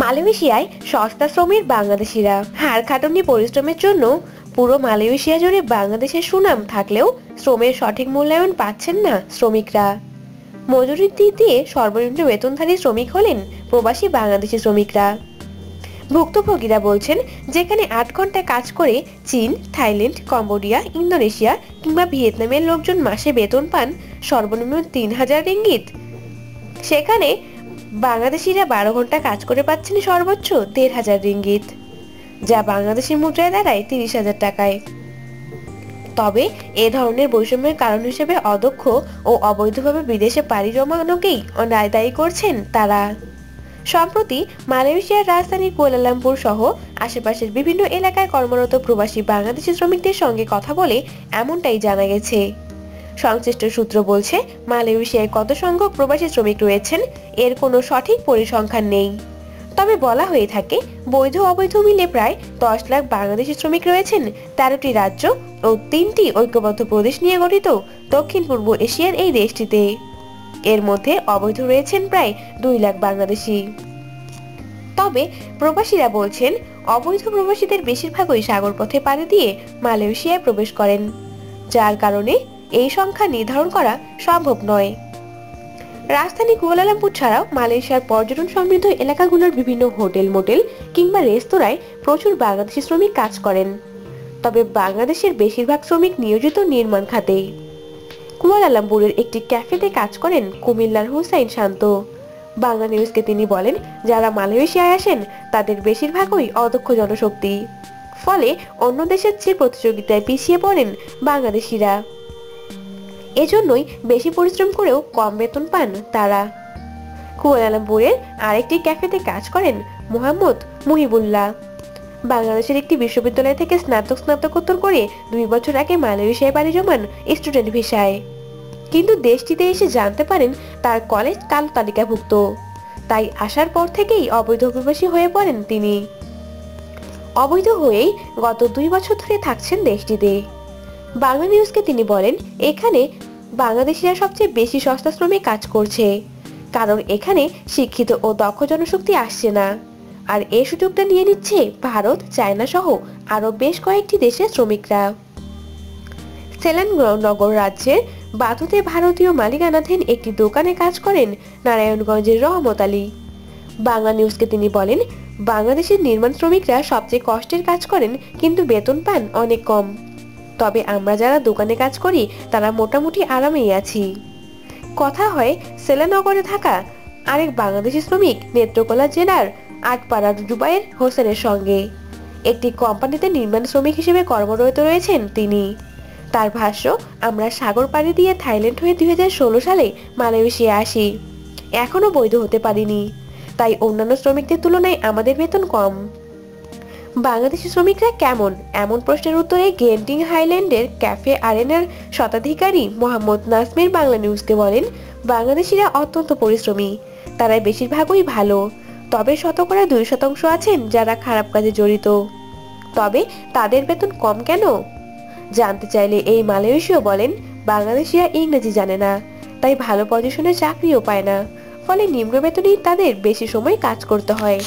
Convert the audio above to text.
মালয়েশিয়ায় সস্তা শ্রমিক বাংলাদেশিরা। হাড় খাটনি পরিশ্রমের জন্য পুরো মালয়েশিয়া জুড়ে বাংলাদেশের সুনাম থাকলেও শ্রমের সঠিক মূল্যায়ন পাচ্ছেন না শ্রমিকরা। মজুরির দিক দিয়ে সর্বনিম্ন বেতনধারী শ্রমিক হলেন প্রবাসী বাংলাদেশি শ্রমিকরা। ভুক্তভোগীরা বলছেন, যেখানে আট ঘণ্টা কাজ করে চীন, থাইল্যান্ড, কম্বোডিয়া, ইন্দোনেশিয়া কিংবা ভিয়েতনামের লোকজন মাসে বেতন পান সর্বনিম্ন তিন হাজার রিঙ্গিত। সেখানে বাংলাদেশিরা বারো ঘণ্টা কাজ করে পাচ্ছেন সর্বোচ্চ দেড় হাজার রিঙ্গিত, যা বাংলাদেশের মুদ্রায় দাঁড়ায় তিরিশ হাজার টাকায়। তবে এ ধরনের বৈষম্যের কারণ হিসেবে অদক্ষ ও অবৈধভাবে বিদেশে পাড়ি জমানোকেই দায়ী করছেন তারা। সম্প্রতি মালয়েশিয়ার রাজধানী কুয়ালালামপুর সহ আশেপাশের বিভিন্ন এলাকায় কর্মরত প্রবাসী বাংলাদেশি শ্রমিকদের সঙ্গে কথা বলে এমনটাই জানা গেছে। সংশ্লিষ্ট সূত্র বলছে, মালয়েশিয়ায় কত সংখ্যক প্রবাসী শ্রমিক রয়েছেন, এর কোনো সঠিক পরিসংখ্যান নেই। তবে বলা হয়ে থাকে, বৈধ অবৈধ মিলে প্রায় দশ লাখ বাংলাদেশি শ্রমিক রয়েছেন, তেরোটি রাজ্য ও তিনটি ঐক্যবদ্ধ প্রদেশ নিয়ে গঠিত দক্ষিণ পূর্ব এশিয়ার এই দেশটিতে। এর মধ্যে অবৈধ রয়েছেন প্রায় দুই লাখ বাংলাদেশি। তবে প্রবাসীরা বলছেন, অবৈধ প্রবাসীদের বেশিরভাগই সাগর পথে পাড়ি দিয়ে মালয়েশিয়ায় প্রবেশ করেন, যার কারণে এই সংখ্যা নির্ধারণ করা সম্ভব নয়। রাজধানী কুয়ালালামপুর ছাড়াও মালয়েশিয়ার পর্যটন সমৃদ্ধ এলাকাগুলোর বিভিন্ন হোটেল, মোটেল কিংবা রেস্তোরাঁয় প্রচুর বাংলাদেশি শ্রমিক কাজ করেন। তবে বাংলাদেশের বেশিরভাগ শ্রমিক নিয়োজিত নির্মাণ খাতে কুয়ালালামপুরের একটি ক্যাফেতে কাজ করেন কুমিল্লার হুসাইন শান্ত। বাংলা নিউজকে তিনি বলেন, যারা মালয়েশিয়ায় আসেন, তাদের বেশিরভাগই অদক্ষ জনশক্তি। ফলে অন্য দেশের চেয়ে প্রতিযোগিতায় পিছিয়ে পড়েন বাংলাদেশিরা। এজন্যই বেশি পরিশ্রম করেও কম বেতন পান তারা। কুয়ালালামপুরের আরেকটি ক্যাফেতে কাজ করেন মোহাম্মদ মুহিবুল্লাহ। বাংলাদেশের একটি বিশ্ববিদ্যালয় থেকে স্নাতক স্নাতকোত্তর করে দুই বছর আগে মালয়েশিয়ায় বাড়ি জমান স্টুডেন্ট ভিসায়। কিন্তু দেশটিতে এসে জানতে পারেন তার কলেজ কালো তালিকাভুক্ত। তাই আসার পর থেকেই অবৈধ অভিবাসী হয়ে পড়েন তিনি। অবৈধ হয়েই গত দুই বছর ধরে থাকছেন দেশটিতে। বাংলা নিউজকে তিনি বলেন, এখানে বাংলাদেশিরা সবচেয়ে বেশি সস্তা শ্রমে কাজ করছে। কারণ এখানে শিক্ষিত ও দক্ষ জনশক্তি আসছে না। আর এই সুযোগটা নিয়ে নিচ্ছে ভারত, চায়না সহ আরও বেশ কয়েকটি দেশের শ্রমিকরা। সেলানগর রাজ্যের বাতুতে ভারতীয় মালিকানাধীন একটি দোকানে কাজ করেন নারায়ণগঞ্জের রহমত আলী। বাংলা নিউজকে তিনি বলেন, বাংলাদেশের নির্মাণ শ্রমিকরা সবচেয়ে কষ্টের কাজ করেন, কিন্তু বেতন পান অনেক কম। তবে আমরা যারা দোকানে কাজ করি, তারা মোটামুটি আরামেই আছি। কথা হয়, সেলানগরে থাকা আরেক বাংলাদেশি শ্রমিক নেত্রকোলা জেলার আটপাড়ার জুবাইর হোসেনের সঙ্গে। একটি কোম্পানিতে নির্মাণ শ্রমিক হিসেবে কর্মরত রয়েছেন তিনি। তার ভাষ্য, আমরা সাগর পাড়ি দিয়ে থাইল্যান্ড হয়ে দুই হাজার ষোলো সালে মালয়েশিয়া আসি। এখনও বৈধ হতে পারিনি। তাই অন্যান্য শ্রমিকদের তুলনায় আমাদের বেতন কম। বাংলাদেশি শ্রমিকরা কেমন? এমন প্রশ্নের উত্তরে গেন্টিং হাইল্যান্ডের ক্যাফে আরেনার শতাধিকারী মোহাম্মদ নাসমির বাংলা নিউজকে বলেন, বাংলাদেশিরা অত্যন্ত পরিশ্রমী। তারা বেশিরভাগই ভালো। তবে শতকরা দুই শতাংশ আছেন যারা খারাপ কাজে জড়িত। তবে তাদের বেতন কম কেন? জানতে চাইলে এই মালয়েশীয় বলেন, বাংলাদেশিরা ইংরেজি জানে না, তাই ভালো পজিশনে চাকরিও পায় না। ফলে নিম্ন বেতনেই তাদের বেশি সময় কাজ করতে হয়।